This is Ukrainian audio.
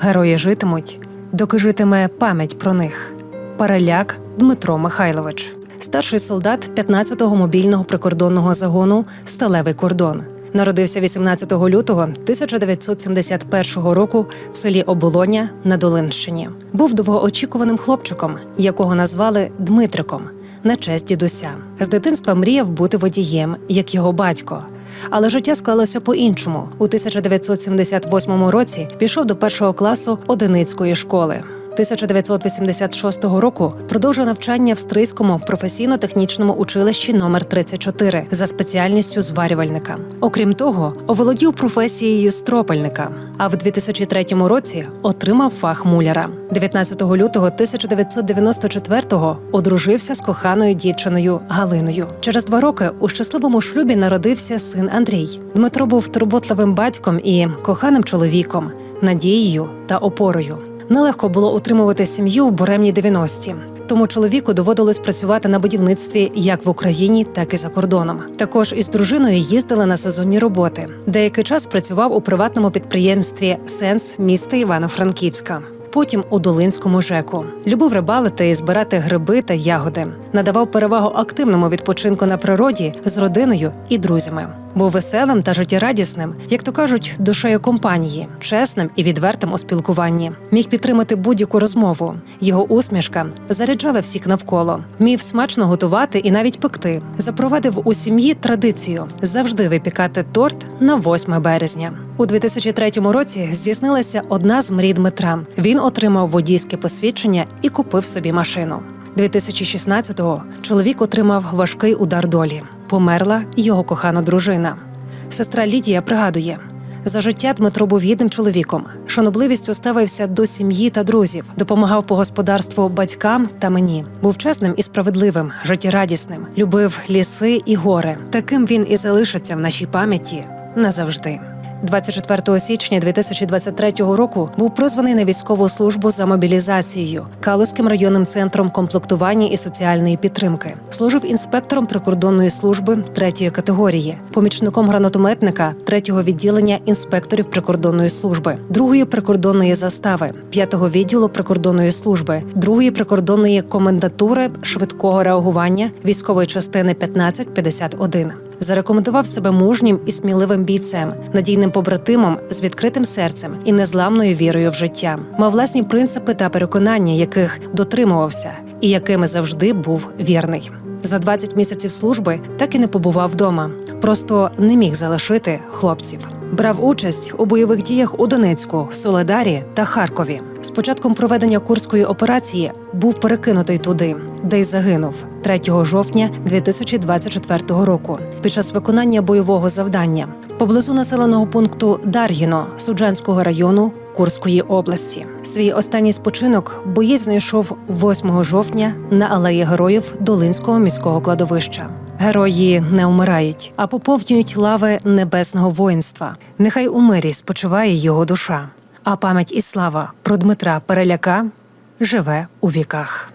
Герої житимуть, доки житиме пам'ять про них. Переляк Дмитро Михайлович, старший солдат 15-го мобільного прикордонного загону Сталевий кордон. Народився 18 лютого 1971 року в селі Оболоня на Долинщині. Був довгоочікуваним хлопчиком, якого назвали Дмитриком на честь дідуся. З дитинства мріяв бути водієм, як його батько. Але життя склалося по-іншому. У 1978 році пішов до першого класу одиницької школи. 1986 року продовжив навчання в Стрийському професійно-технічному училищі номер 34 за спеціальністю зварювальника. Окрім того, оволодів професією стропельника. А в 2003 році отримав фах муляра. 19 лютого 1994-го одружився з коханою дівчиною Галиною. Через два роки у щасливому шлюбі народився син Андрій. Дмитро був турботливим батьком і коханим чоловіком, надією та опорою. Нелегко було утримувати сім'ю в буремні 90-ті. Тому чоловіку доводилось працювати на будівництві як в Україні, так і за кордоном. Також із дружиною їздили на сезонні роботи. Деякий час працював у приватному підприємстві Сенс міста Івано-Франківська. Потім у Долинському ЖЕКу любив рибалити і збирати гриби та ягоди. Надавав перевагу активному відпочинку на природі з родиною і друзями. Був веселим та життєрадісним, як то кажуть, душею компанії, чесним і відвертим у спілкуванні. Міг підтримати будь-яку розмову. Його усмішка заряджала всіх навколо. Вмів смачно готувати і навіть пекти. Запровадив у сім'ї традицію завжди випікати торт на 8 березня. У 2003 році здійснилася одна з мрій Дмитра. Він отримав водійське посвідчення і купив собі машину. 2016-го чоловік отримав важкий удар долі. Померла його кохана дружина. Сестра Лідія пригадує. За життя Дмитро був гідним чоловіком, шанобливістю ставився до сім'ї та друзів, допомагав по господарству батькам та мені. Був чесним і справедливим, життєрадісним, любив ліси і гори. Таким він і залишиться в нашій пам'яті назавжди. 24 січня 2023 року був призваний на військову службу за мобілізацією Калузьким районним центром комплектування і соціальної підтримки. Служив інспектором прикордонної служби третьої категорії, помічником гранатометника третього відділення інспекторів прикордонної служби, другої прикордонної застави, п'ятого відділу прикордонної служби, другої прикордонної комендатури швидкого реагування військової частини 1551. Зарекомендував себе мужнім і сміливим бійцем, надійним побратимом з відкритим серцем і незламною вірою в життя. Мав власні принципи та переконання, яких дотримувався, і якими завжди був вірний. За 20 місяців служби так і не побував вдома. Просто не міг залишити хлопців. Брав участь у бойових діях у Донецьку, Соледарі та Харкові. З початком проведення курської операції був перекинутий туди, де й загинув 3 жовтня 2024 року під час виконання бойового завдання поблизу населеного пункту Дар'їно Суджанського району Курської області. Свій останній спочинок боєць знайшов 8 жовтня на алеї героїв Долинського міського кладовища. Герої не вмирають, а поповнюють лави небесного воїнства. Нехай у мирі спочиває його душа. А пам'ять і слава про Дмитра Переляка живе у віках.